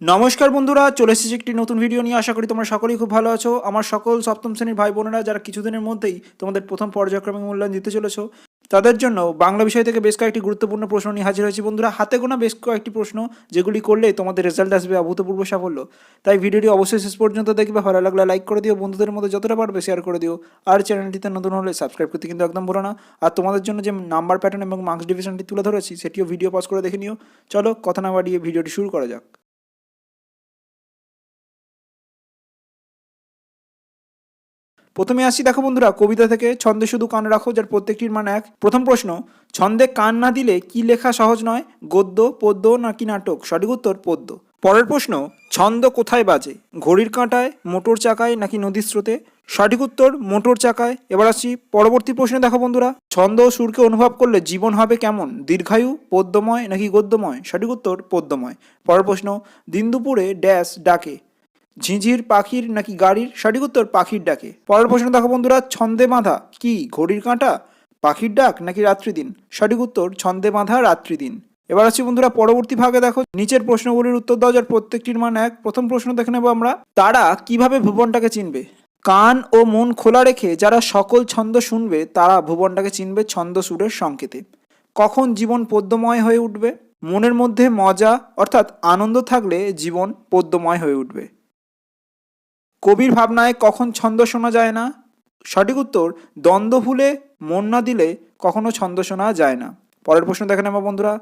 নমস্কার বন্ধুরা, চলে এসেছি একটি নতুন ভিডিও নিয়ে। আশা করি তোমরা সকলেই খুব ভালো আছো। আমার সকল সপ্তম শ্রেণির ভাই বোনেরা যারা কিছুদিনের মধ্যেই তোমাদের প্রথম পর্যায়ক্রমিক মূল্যায়ন দিতে চলেছো, তাদের জন্য বাংলা বিষয় থেকে বেশ কয়েকটি গুরুত্বপূর্ণ প্রশ্ন নিয়ে হাজির হয়েছি। বন্ধুরা, হাতে গোনা বেশ কয়েকটি প্রশ্ন যেগুলি করলে তোমাদের রেজাল্ট আসবে অভূতপূর্ব সাফল্য। তাই ভিডিওটি অবশ্যই শেষ পর্যন্ত দেখবে, ভালো লাগলে লাইক করে দিও। বন্ধুদের মধ্যে যতটা পারবে শেয়ার করে দিও। আর চ্যানেলটিতে নতুন হলে সাবস্ক্রাইব করতে কিন্তু একদম ভুলো না। আর তোমাদের জন্য যে নাম্বার প্যাটার্ন এবং মার্কস ডিভিশনটি তুলে ধরেছি, সেটিও ভিডিও পজ করে দেখে নিও। চলো, কথা না বাড়িয়ে ভিডিওটি শুরু করা যাক। প্রথমে আসি, দেখো বন্ধুরা, কবিতা থেকে। ছন্দে শুধু কান রাখো, যার প্রত্যেকটির মান এক। প্রথম প্রশ্ন, ছন্দে কান না দিলে কি লেখা সহজ নয়? গদ্য, পদ্য নাকি নাটক? সঠিক উত্তর, পদ্য। পরের প্রশ্ন, ছন্দ কোথায় বাজে? ঘড়ির কাঁটায়, মোটর চাকায় নাকি নদীর স্রোতে? সঠিক উত্তর, মোটর চাকায়। এবার আসছি পরবর্তী প্রশ্নে, দেখো বন্ধুরা। ছন্দ ও সুরকে অনুভব করলে জীবন হবে কেমন? দীর্ঘায়ু পদ্যময় নাকি গদ্যময়? সঠিক উত্তর পদ্যময় পরের প্রশ্ন, দিন দুপুরে ড্যাশ ডাকে। ঝিঁঝির পাখির নাকি গাড়ির? সঠিক উত্তর, পাখির ডাকে। পরের প্রশ্ন দেখো বন্ধুরা, ছন্দে বাঁধা কি? ঘড়ির কাঁটা? পাখির ডাক নাকি রাত্রিদিন সঠিক উত্তর, ছন্দে বাঁধা রাত্রি দিন। এবার আসছি বন্ধুরা, পরবর্তী ভাগে দেখো। নিচের প্রশ্নগুলির উত্তর দাও যার প্রত্যেকটির মান এক। প্রথম প্রশ্ন দেখে নেব আমরা। তারা কীভাবে ভুবনটাকে চিনবে? কান ও মন খোলা রেখে যারা সকল ছন্দ শুনবে, তারা ভুবনটাকে চিনবে ছন্দ সুরের সংকেতে। কখন জীবন পদ্যময় হয়ে উঠবে? মনের মধ্যে মজা, অর্থাৎ আনন্দ থাকলে জীবন পদ্যময় হয়ে উঠবে। কবির ভাবনায় কখন ছন্দ শোনা যায় না? সঠিক উত্তর, দ্বন্দ্ব ভুলে মন না দিলে কখনো ছন্দ শোনা যায় না। পরের প্রশ্ন দেখে নেব বন্ধুরা।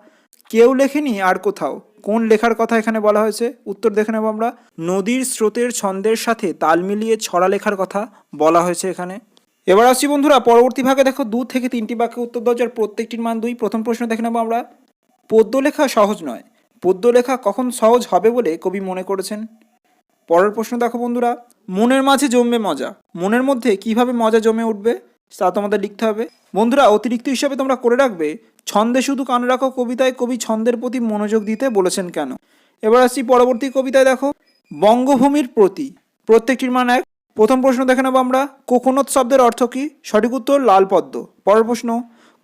কেউ লেখেনি আর কোথাও? কোন লেখার কথা এখানে বলা হয়েছে? উত্তর দেখে নেব আমরা। নদীর স্রোতের ছন্দের সাথে তাল মিলিয়ে ছড়া লেখার কথা বলা হয়েছে এখানে। এবার আসছি বন্ধুরা, পরবর্তী ভাগে দেখো দু থেকে তিনটি বাক্যে উত্তর দাও, যার প্রত্যেকটির মান দুই। প্রথম প্রশ্ন দেখে নেব আমরা। পদ্য লেখা সহজ নয়। পদ্য লেখা কখন সহজ হবে বলে কবি মনে করেছেন? পরের প্রশ্ন দেখো বন্ধুরা, মনের মাঝে জমবে মজা। মনের মধ্যে কীভাবে মজা জমে উঠবে, তা তোমাদের লিখতে হবে। বন্ধুরা, অতিরিক্ত হিসাবে তোমরা করে রাখবে, ছন্দে শুধু কান রাখো কবিতায়, কবি ছন্দের প্রতি মনোযোগ দিতে বলেছেন কেন? এবার আসছি পরবর্তী কবিতায় দেখো, বঙ্গভূমির প্রতি। প্রত্যেকটির মান এক। প্রথম প্রশ্ন দেখে নেব আমরা কোকোনদ শব্দের অর্থ কী? সঠিক উত্তর, লাল পদ্ম। পরের প্রশ্ন,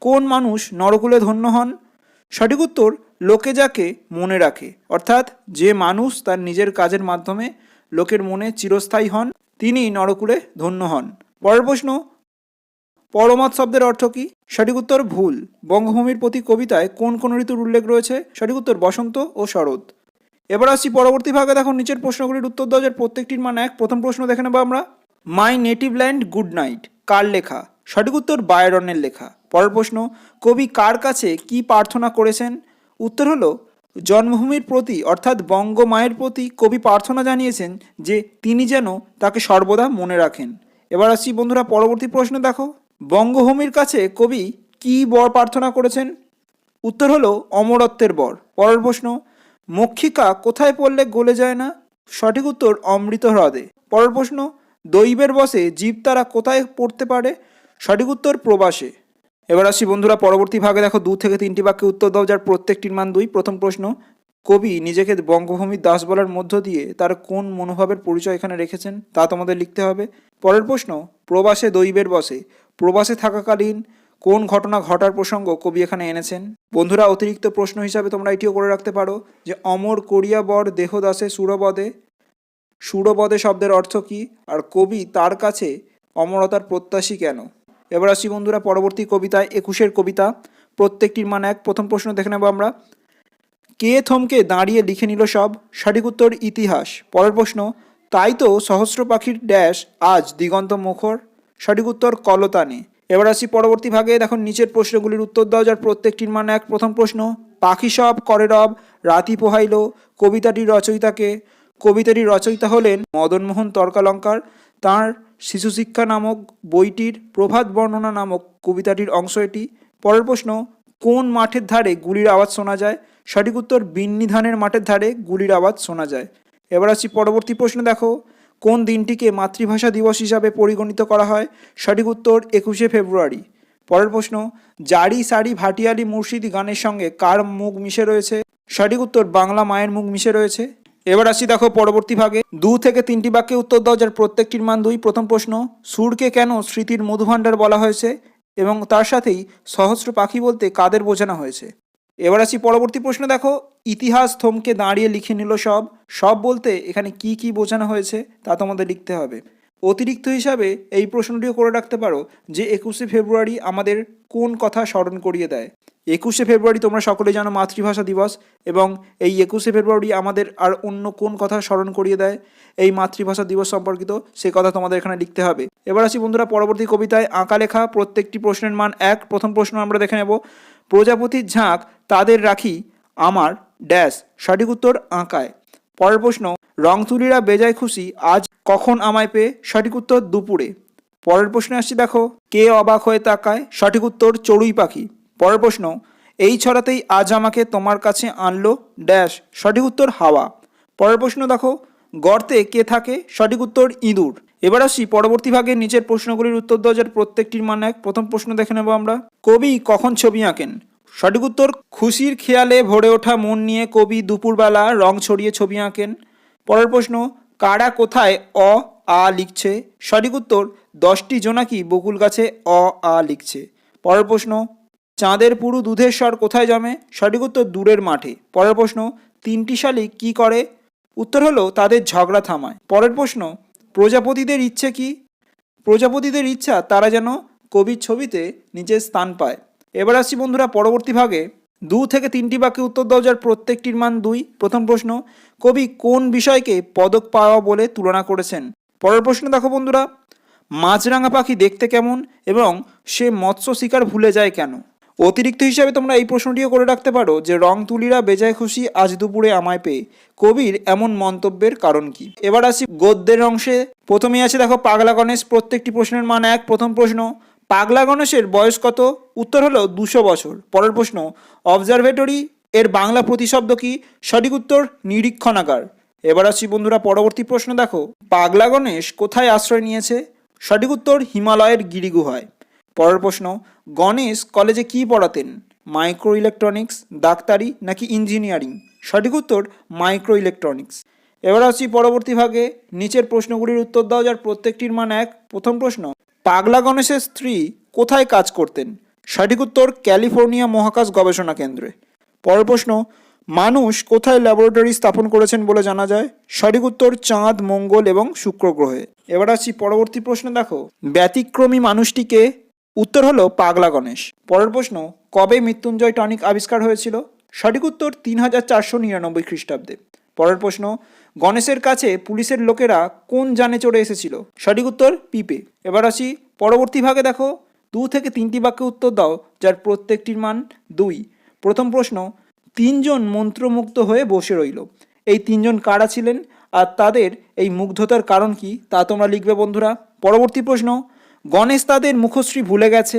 কোন মানুষ নরকুলে ধন্য হন? সঠিক উত্তর, লোকে যাকে মনে রাখে। অর্থাৎ, যে মানুষ তার নিজের কাজের মাধ্যমে লোকের মনে চিরস্থায়ী হন তিনি নরকুলে ধন্য হন। পরের প্রশ্ন পরমাৎ শব্দের অর্থ কী? সঠিক উত্তর ভুল। বঙ্গভূমির প্রতি কবিতায় কোন কোন ঋতুর উল্লেখ রয়েছে? সঠিক উত্তর বসন্ত ও শরৎ। এবার আসছি পরবর্তী ভাগে দেখো নিচের প্রশ্নগুলির উত্তর দেওয়া প্রত্যেকটির মান এক। প্রথম প্রশ্ন দেখে নেব আমরা। My native land good night, কার লেখা? সঠিক উত্তর বায়রনের লেখা। পরের প্রশ্ন, কবি কার কাছে কি প্রার্থনা করেছেন? উত্তর হলো জন্মভূমির প্রতি, অর্থাৎ বঙ্গমায়ের প্রতি কবি প্রার্থনা জানিয়েছেন যে তিনি যেন তাকে সর্বদা মনে রাখেন। এবার আসছি বন্ধুরা পরবর্তী প্রশ্ন দেখো। বঙ্গভূমির কাছে কবি কি বর প্রার্থনা করেছেন? উত্তর হলো অমরত্বের বর। পরের প্রশ্ন, মক্ষিকা কোথায় পড়লে গলে যায় না? সঠিক উত্তর অমৃত হ্রদে পরের প্রশ্ন, দৈবের বসে জীব তারা কোথায় পড়তে পারে? সঠিক উত্তর, প্রবাসে। এবার আসি বন্ধুরা, পরবর্তী ভাগে দেখো, দু থেকে তিনটি বাক্যে উত্তর দাও, যার প্রত্যেকটির মান দুই। প্রথম প্রশ্ন, কবি নিজেকে বঙ্গভূমির দাস বলার মধ্য দিয়ে তার কোন মনোভাবের পরিচয় এখানে রেখেছেন, তা তোমাদের লিখতে হবে। পরের প্রশ্ন, প্রবাসে দৈবের বসে, প্রবাসে থাকাকালীন কোন ঘটনা ঘটার প্রসঙ্গ কবি এখানে এনেছেন? বন্ধুরা, অতিরিক্ত প্রশ্ন হিসাবে তোমরা এটিও করে রাখতে পারো যে, অমর করিয়া বর দেহদাসে সুরবদে। সুরবদে শব্দের অর্থ কী? আর কবি তার কাছে অমরতার প্রত্যাশী কেন? এবার আসি বন্ধুরা পরবর্তী কবিতায়, একুশের কবিতা। প্রত্যেকটির মান এক। প্রথম প্রশ্ন দেখে নেব আমরা। কে থমকে দাঁড়িয়ে লিখে নিল সব? সঠিক উত্তর, ইতিহাস। পরের প্রশ্ন, তাই তো সহস্র পাখির ড্যাশ আজ দিগন্ত মুখর? সঠিক উত্তর, কলতানে। এবার আসি পরবর্তী ভাগে। দেখো, নিচের প্রশ্নগুলির উত্তর দাও যার প্রত্যেকটির মান এক। প্রথম প্রশ্ন, পাখি সব করে রব? রাতি পোহাইল। কবিতাটির রচয়িতাকে? কবিতাটির রচয়িতা হলেন মদনমোহন তর্কালঙ্কার। তাঁর শিশু শিক্ষা নামক বইটির প্রভাত বর্ণনা নামক কবিতাটির অংশ এটি। পরের প্রশ্ন, কোন মাঠের ধারে গুলির আওয়াজ শোনা যায়? সঠিক উত্তর, বিন্নিধানের মাঠের ধারে গুলির আওয়াজ শোনা যায়। এবার আসছি পরবর্তী প্রশ্ন, দেখো, কোন দিনটিকে মাতৃভাষা দিবস হিসাবে পরিগণিত করা হয়? সঠিক উত্তর, একুশে ফেব্রুয়ারি। পরের প্রশ্ন, জারি সারি ভাটিয়ালি মুর্শিদি গানের সঙ্গে কার মুখ মিশে রয়েছে? সঠিক উত্তর, বাংলা মায়ের মুখ মিশে রয়েছে। এবার আসি দেখো পরবর্তী ভাগে। দু থেকে তিনটি বাক্যে উত্তর দাও, যার প্রত্যেকটির মান দুই। প্রথম প্রশ্ন, সুরকে কেন স্মৃতির মধুভাণ্ডার বলা হয়েছে? এবং তার সাথেই সহস্র পাখি বলতে কাদের বোঝানো হয়েছে? এবার আসি পরবর্তী প্রশ্ন দেখো, ইতিহাস থমকে দাঁড়িয়ে লিখে নিল সব। সব বলতে এখানে কি কি বোঝানো হয়েছে তা তোমাদের লিখতে হবে। অতিরিক্ত হিসাবে এই প্রশ্নটিও করে রাখতে পারো যে একুশে ফেব্রুয়ারি আমাদের কোন কথা স্মরণ করিয়ে দেয়। একুশে ফেব্রুয়ারি তোমরা সকলে জানো মাতৃভাষা দিবস এবং এই একুশে ফেব্রুয়ারি আমাদের আর অন্য কোন কথা স্মরণ করিয়ে দেয়? এই মাতৃভাষা দিবস সম্পর্কিত সে কথা তোমাদের এখানে লিখতে হবে। এবার আসি বন্ধুরা পরবর্তী কবিতায় আঁকা লেখা প্রত্যেকটি প্রশ্নের মান এক। প্রথম প্রশ্ন আমরা দেখে নেব। প্রজাপতির ঝাঁক তাদের রাখি, আমার ড্যাশ। সঠিক উত্তর আঁকায়। পরের প্রশ্ন, রংতুলিরা বেজায় খুশি, আজ কখন আমায় পেয়ে? সঠিক উত্তর দুপুরে। পরের প্রশ্নে আসছি দেখো, কে অবাক হয়ে তাকায়? সঠিক উত্তর চড়ুই পাখি। পরের প্রশ্ন, এই ছড়াতেই আজ আমাকে তোমার কাছে আনলো ড্যাশ সঠিক উত্তর হাওয়া। পরের প্রশ্ন দেখো, গর্তে কে থাকে? সঠিক উত্তর ইঁদুর। এবার আসি পরবর্তী ভাগে নিচের প্রশ্নগুলির উত্তর দেওয়া যার প্রত্যেকটির মান এক। প্রথম প্রশ্ন দেখে নেব আমরা। কবি কখন ছবি আঁকেন? সঠিক উত্তর, খুশির খেয়ালে ভরে ওঠা মন নিয়ে কবি দুপুরবেলা রং ছড়িয়ে ছবি আঁকেন। পরের প্রশ্ন কারা কোথায় অ, আ লিখছে? সঠিক উত্তর, দশটি জোনাকি বকুল গাছে অ, আ লিখছে? পরের প্রশ্ন চাঁদের পুরু দুধের স্বর কোথায় জমে? সঠিক উত্তর দূরের মাঠে। পরের প্রশ্ন, তিনটি শালিক কি করে? উত্তর হলো, তাদের ঝগড়া থামায়। পরের প্রশ্ন, প্রজাপতিদের ইচ্ছে কি? প্রজাপতিদের ইচ্ছা, তারা যেন কবির ছবিতে নিজের স্থান পায়। এবার আসছি বন্ধুরা পরবর্তী ভাগে। দু থেকে তিনটি বাক্যে উত্তর দাও, যার প্রত্যেকটির মান দুই। প্রথম প্রশ্ন, কবি কোন বিষয়কে পদক পাওয়া বলে তুলনা করেছেন? পরের প্রশ্ন দেখো বন্ধুরা, মাছরাঙা পাখি দেখতে কেমন এবং সে মৎস্য শিকার ভুলে যায় কেন? অতিরিক্ত হিসাবে তোমরা এই প্রশ্নটিও করে রাখতে পারো যে রং তুলিরা বেজায় খুশি আজ দুপুরে আমায় পেয়ে। কবির এমন মন্তব্যের কারণ কি? এবার আসি গদ্যের অংশে। প্রথমেই আছে দেখো পাগলা গণেশ, প্রত্যেকটি প্রশ্নের মান এক। প্রথম প্রশ্ন, পাগলা গণেশের বয়স কত? উত্তর হলো দুশো বছর। পরের প্রশ্ন অবজারভেটরি এর বাংলা প্রতিশব্দ কি? সঠিক উত্তর, নিরীক্ষণাগার। এবার আসি বন্ধুরা পরবর্তী প্রশ্ন দেখো। পাগলা গণেশ কোথায় আশ্রয় নিয়েছে? সঠিক উত্তর, হিমালয়ের গিরিগুহায়। পরের প্রশ্ন, গণেশ কলেজে কি পড়াতেন? মাইক্রো ইলেকট্রনিক্স ডাক্তারি নাকি ইঞ্জিনিয়ারিং? সঠিক উত্তর মাইক্রো ইলেকট্রনিক্স এবার আসছি পরবর্তী ভাগে। নিচের প্রশ্নগুলির উত্তর দাও, যার প্রত্যেকটির মান এক। প্রথম প্রশ্ন, পাগলা গণেশের স্ত্রী কোথায় কাজ করতেন? সঠিক উত্তর, ক্যালিফোর্নিয়া মহাকাশ গবেষণা কেন্দ্রে। পরের প্রশ্ন, মানুষ কোথায় ল্যাবরেটরি স্থাপন করেছেন বলে জানা যায়? সঠিক উত্তর, চাঁদ, মঙ্গল এবং শুক্র গ্রহে। এবার আসছি পরবর্তী প্রশ্ন, দেখো। ব্যতিক্রমী মানুষটিকে উত্তর হলো পাগলা গণেশ। পরের প্রশ্ন, কবে মৃত্যুঞ্জয় টনিক আবিষ্কার হয়েছিল? সঠিক উত্তর তিন হাজার চারশো নিরানব্বই খ্রিস্টাব্দে। পরের প্রশ্ন, গণেশের কাছে পুলিশের লোকেরা কোন যানে চড়ে এসেছিল? সঠিক উত্তর, পিপে। এবার আসি পরবর্তী ভাগে দেখো। দু থেকে তিনটি বাক্যে উত্তর দাও, যার প্রত্যেকটির মান দুই। প্রথম প্রশ্ন, তিনজন মন্ত্রমুগ্ধ হয়ে বসে রইল। এই তিনজন কারা ছিলেন? আর তাদের এই মুগ্ধতার কারণ কি, তা তোমরা লিখবে বন্ধুরা। পরবর্তী প্রশ্ন গণেশ তাদের মুখশ্রী ভুলে গেছে,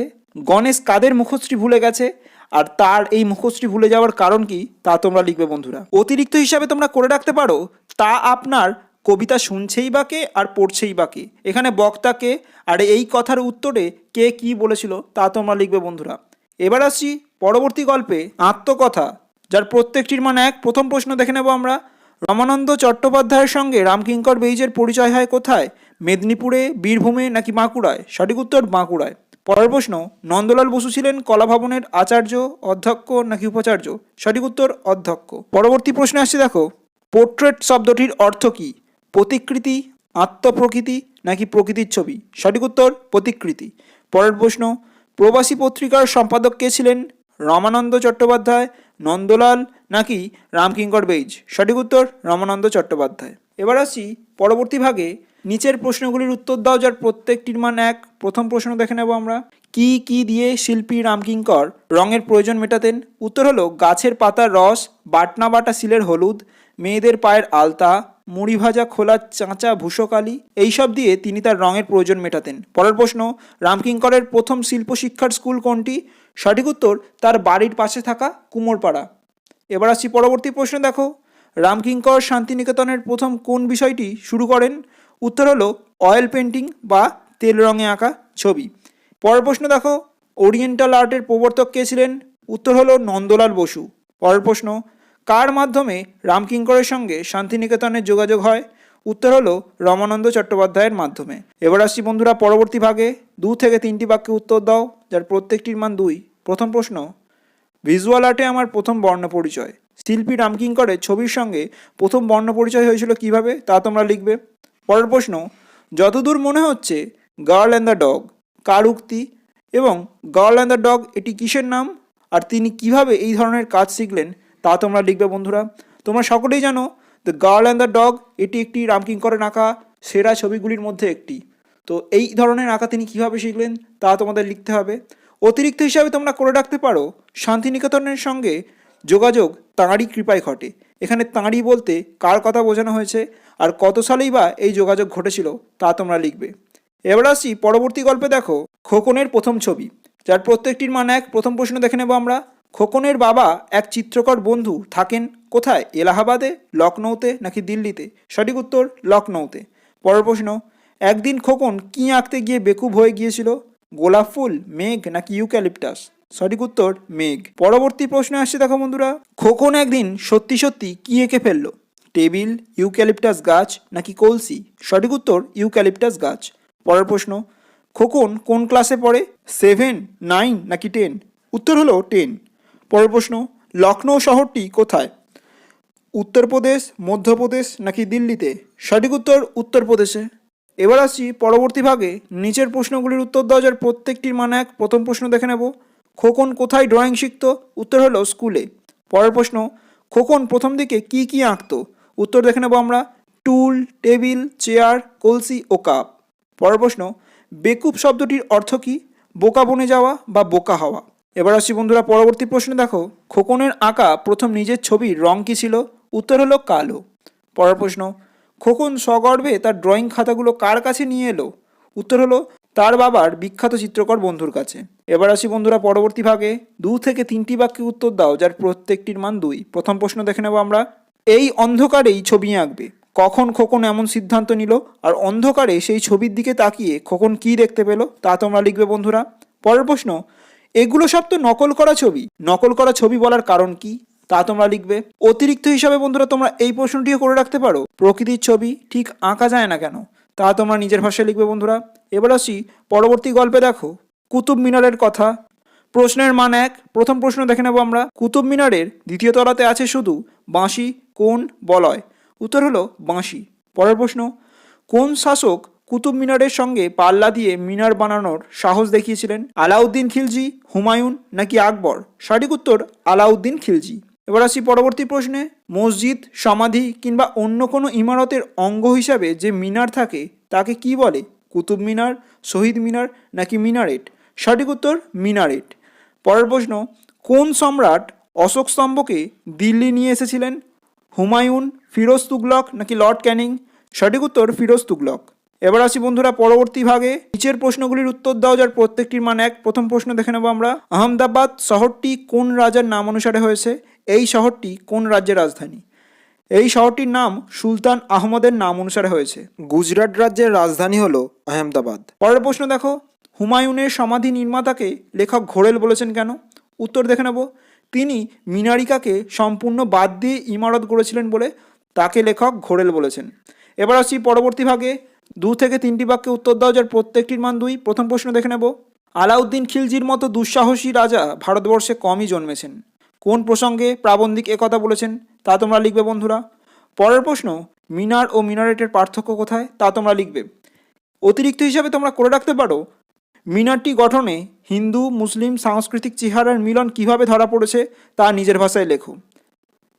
গণেশ কাদের মুখশ্রী ভুলে গেছে, আর তার এই মুখশ্রী ভুলে যাওয়ার কারণ কি, তা তোমরা লিখবে বন্ধুরা। অতিরিক্ত হিসাবে তোমরা করে রাখতে পারো, তা আপনার কবিতা শুনছেই বা কে, আর পড়ছেই বা কে। এখানে বক্তাকে আর এই কথার উত্তরে কে কি বলেছিল, তা তোমরা লিখবে বন্ধুরা। এবার আসছি পরবর্তী গল্পে আত্মকথা, যার প্রত্যেকটির মানে এক। প্রথম প্রশ্ন দেখে নেব আমরা। রমানন্দ চট্টোপাধ্যায়ের সঙ্গে রামকিঙ্কর বেইজের পরিচয় হয় কোথায়? মেদিনীপুরে, বীরভূমে নাকি বাঁকুড়ায়? সঠিক উত্তর বাঁকুড়ায়। পরের প্রশ্ন, নন্দলাল বসু ছিলেন কলা ভবনের আচার্য, অধ্যক্ষ নাকি উপাচার্য? সঠিক উত্তর, অধ্যক্ষ। পরবর্তী প্রশ্নে আসছে দেখো, পোর্ট্রেট শব্দটির অর্থ কী? প্রতিকৃতি, আত্মপ্রকৃতি নাকি প্রকৃতির ছবি? সঠিক উত্তর, প্রতিকৃতি। পরের প্রশ্ন, প্রবাসী পত্রিকার সম্পাদক কে ছিলেন? রমানন্দ চট্টোপাধ্যায়, নন্দলাল নাকি রামকিঙ্কর বেইজ? সঠিক উত্তর, রমানন্দ চট্টোপাধ্যায়। এবার আসি পরবর্তী ভাগে। নিচের প্রশ্নগুলির উত্তর দাও, যার প্রত্যেকটির মান এক। প্রথম প্রশ্ন দেখে নেব আমরা। কি কি দিয়ে শিল্পী রামকিঙ্কর রঙের প্রয়োজন মেটাতেন? উত্তর হলো, গাছের পাতার রস, বাটনা বাটা শিলের হলুদ, মেয়েদের পায়ের আলতা, মুড়ি ভাজা খোলা চাঁচা ভূষকালি, এইসব দিয়ে তিনি তার রঙের প্রয়োজন মেটাতেন। পরের প্রশ্ন, রামকিঙ্করের প্রথম শিল্প শিক্ষার স্কুল কোনটি? সঠিক উত্তর, তার বাড়ির পাশে থাকা কুমোরপাড়া। এবার আসছি পরবর্তী প্রশ্ন দেখো। রামকিঙ্কর শান্তিনিকেতনের প্রথম কোন বিষয়টি শুরু করেন? উত্তর হলো অয়েল পেন্টিং বা তেল রঙে আঁকা ছবি। পরের প্রশ্ন দেখো ওরিয়েন্টাল আর্টের প্রবর্তক কে ছিলেন? উত্তর হলো নন্দলাল বসু। পরের প্রশ্ন, কার মাধ্যমে রামকিঙ্করের সঙ্গে শান্তিনিকেতনের যোগাযোগ হয়? উত্তর হলো রমানন্দ চট্টোপাধ্যায়ের মাধ্যমে। এবার আসছি বন্ধুরা পরবর্তী ভাগে। দু থেকে তিনটি বাক্যে উত্তর দাও, যার প্রত্যেকটির মান দুই। প্রথম প্রশ্ন ভিজুয়াল আর্টে আমার প্রথম বর্ণ পরিচয়। শিল্পী রামকিঙ্করের ছবির সঙ্গে প্রথম বর্ণ পরিচয় হয়েছিল কীভাবে? তা তোমরা লিখবে। পরের প্রশ্ন, যতদূর মনে হচ্ছে গার্ল অ্যান্ড দ্য ডগ কার উক্তি এবং গার্ল অ্যান্ড দ্য ডগ এটি কিসের নাম আর তিনি কীভাবে এই ধরনের কাজ শিখলেন তা তোমরা লিখবে বন্ধুরা। তোমরা সকলেই জানো the girl and the dog এটি একটি রামকিঙ্করের আঁকা সেরা ছবিগুলির মধ্যে একটি। তো এই ধরনের আঁকা তিনি কীভাবে শিখলেন তা তোমাদের লিখতে হবে। অতিরিক্ত হিসাবে তোমরা করে রাখতে পারো শান্তিনিকেতনের সঙ্গে যোগাযোগ তাঁরই কৃপায় ঘটে। এখানে তাঁরই বলতে কার কথা বোঝানো হয়েছে আর কত সালেই বা এই যোগাযোগ ঘটেছিল তা তোমরা লিখবে। এবার আসি পরবর্তী গল্পে দেখো খোকনের প্রথম ছবি, যার প্রত্যেকটির মান এক। প্রথম প্রশ্ন দেখে নেব আমরা। খোকনের বাবা এক চিত্রকর বন্ধু থাকেন কোথায়? এলাহাবাদে, লখনৌতে নাকি দিল্লিতে? সঠিক উত্তর, লখনৌতে। পরের প্রশ্ন, একদিন খোকন কী আঁকতে গিয়ে বেকুব হয়ে গিয়েছিল? গোলাপ ফুল, মেঘ নাকি ইউক্যালিপটাস? সঠিক উত্তর, মেঘ। পরবর্তী প্রশ্নে আসছে দেখো বন্ধুরা, খোকন একদিন সত্যি সত্যি কী এঁকে ফেলল? টেবিল, ইউক্যালিপটাস গাছ নাকি কলসি? সঠিক উত্তর, ইউক্যালিপটাস গাছ। পরের প্রশ্ন, খোকন কোন ক্লাসে পড়ে? সেভেন নাইন নাকি টেন উত্তর হলো টেন পরের প্রশ্ন, লখনৌ শহরটি কোথায়? উত্তরপ্রদেশ, মধ্যপ্রদেশ নাকি দিল্লিতে? সঠিক উত্তর, উত্তরপ্রদেশে। এবার আসছি পরবর্তী ভাগে। নিচের প্রশ্নগুলির উত্তর দেওয়া যার প্রত্যেকটির মানে এক। প্রথম প্রশ্ন দেখে নেব। খোকন কোথায় ড্রয়িং শিখতো? উত্তর হলো স্কুলে পরের প্রশ্ন, খোকন প্রথম দিকে কি কি আঁকতো? উত্তর দেখে নেব আমরা। টুল, টেবিল, চেয়ার, কলসি ও কাপ। পরের প্রশ্ন, বেকুব শব্দটির অর্থ কী? বোকা বনে যাওয়া বা বোকা হওয়া? এবার আসছি বন্ধুরা পরবর্তী প্রশ্নে, দেখো, খোকনের আঁকা প্রথম নিজের ছবির রং কী ছিল? উত্তর হলো কালো। পরের প্রশ্ন, খোকন সগর্বে তার ড্রয়িং খাতাগুলো কার কাছে নিয়ে এলো? উত্তর হলো তার বাবার বিখ্যাত চিত্রকর বন্ধুর কাছে। এবার আসি বন্ধুরা পরবর্তী ভাগে। দু থেকে তিনটি বাক্যে উত্তর দাও, যার প্রত্যেকটির মান দুই। প্রথম প্রশ্ন দেখে নেব আমরা এই অন্ধকারেই ছবি আঁকবে। কখন খোকন এমন সিদ্ধান্ত নিল? আর অন্ধকারে সেই ছবির দিকে তাকিয়ে খোকন কী দেখতে পেল, তা তোমরা লিখবে বন্ধুরা। পরের প্রশ্ন, এগুলো সব তো নকল করা ছবি। নকল করা ছবি বলার কারণ কি, তা তোমরা লিখবে। অতিরিক্ত হিসাবে বন্ধুরা, তোমরা এই প্রশ্নটিও করে রাখতে পারো। প্রকৃতির ছবি ঠিক আঁকা যায় না কেন, তা তোমরা নিজের ভাষায় লিখবে বন্ধুরা। এবার আসি পরবর্তী গল্পে দেখো। কুতুব মিনারের কথা। প্রশ্নের মান এক। প্রথম প্রশ্ন দেখে নেব আমরা। কুতুব মিনারের দ্বিতীয় তলাতে আছে শুধু বাঁশি কোন বলয়? উত্তর হলো বাঁশি। পরের প্রশ্ন, কোন শাসক কুতুব মিনারের সঙ্গে পাল্লা দিয়ে মিনার বানানোর সাহস দেখিয়েছিলেন? আলাউদ্দিন খিলজি, হুমায়ুন নাকি আকবর? সঠিক উত্তর, আলাউদ্দিন খিলজি। এবার আসি পরবর্তী প্রশ্নে, মসজিদ, সমাধি কিংবা অন্য কোনো ইমারতের অঙ্গ হিসাবে যে মিনার থাকে, তাকে কি বলে? কুতুব মিনার, শহীদ মিনার নাকি মিনারেট? সঠিক উত্তর, মিনারেট। পরের প্রশ্ন, কোন সম্রাট অশোক স্তম্ভকে দিল্লি নিয়ে এসেছিলেন? হুমায়ুন, ফিরোজ তুগলক নাকি লর্ড ক্যানিং? সঠিক উত্তর, ফিরোজ তুগলক। এবার আসি বন্ধুরা পরবর্তী ভাগে। নিচের প্রশ্নগুলির উত্তর দাও, যার প্রত্যেকটির মান এক। প্রথম প্রশ্ন দেখে নেব আমরা। আহমেদাবাদ শহরটি কোন রাজার নাম অনুসারে হয়েছে? এই শহরটি কোন রাজ্যের রাজধানী? এই শহরটির নাম সুলতান আহমদের নাম অনুসারে হয়েছে। গুজরাট রাজ্যের রাজধানী হলো আহমেদাবাদ। পরের প্রশ্ন দেখো। হুমায়ুনের সমাধি নির্মাতাকে লেখক ঘোরেল বলেছেন কেন? উত্তর দেখে নেব। তিনি মিনারিকাকে সম্পূর্ণ বাদ দিয়ে ইমারত গড়েছিলেন বলে তাকে লেখক ঘোরেল বলেছেন। এবার আসছি পরবর্তী ভাগে। দু থেকে তিনটি বাক্যে উত্তর দাও, যার প্রত্যেকটির মান দুই। প্রথম প্রশ্ন দেখে নেব। আলাউদ্দিন খিলজির মতো দুঃসাহসী রাজা ভারতবর্ষে কমই জন্মেছেন। কোন প্রসঙ্গে প্রাবন্ধিক একথা বলেছেন, তা তোমরা লিখবে বন্ধুরা। পরের প্রশ্ন, মিনার ও মিনারেটের পার্থক্য কোথায়, তা তোমরা লিখবে। অতিরিক্ত হিসাবে তোমরা করে রাখতে পারো। মিনারটি গঠনে হিন্দু, মুসলিম সাংস্কৃতিক চেহারার মিলন কীভাবে ধরা পড়েছে তা নিজের ভাষায় লেখো।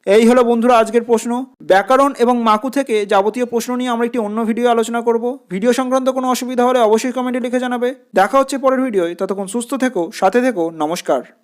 এই হলো বন্ধুরা আজকের প্রশ্ন। ব্যাকরণ এবং মাকু থেকে যাবতীয় প্রশ্ন নিয়ে আমরা একটি অন্য ভিডিও আলোচনা করব। ভিডিও সংক্রান্ত কোনো অসুবিধা হলে অবশ্যই কমেন্টে লিখে জানাবে। দেখা হচ্ছে পরের ভিডিওয়। ততক্ষণ সুস্থ থেকো, সাথে থেকো, নমস্কার।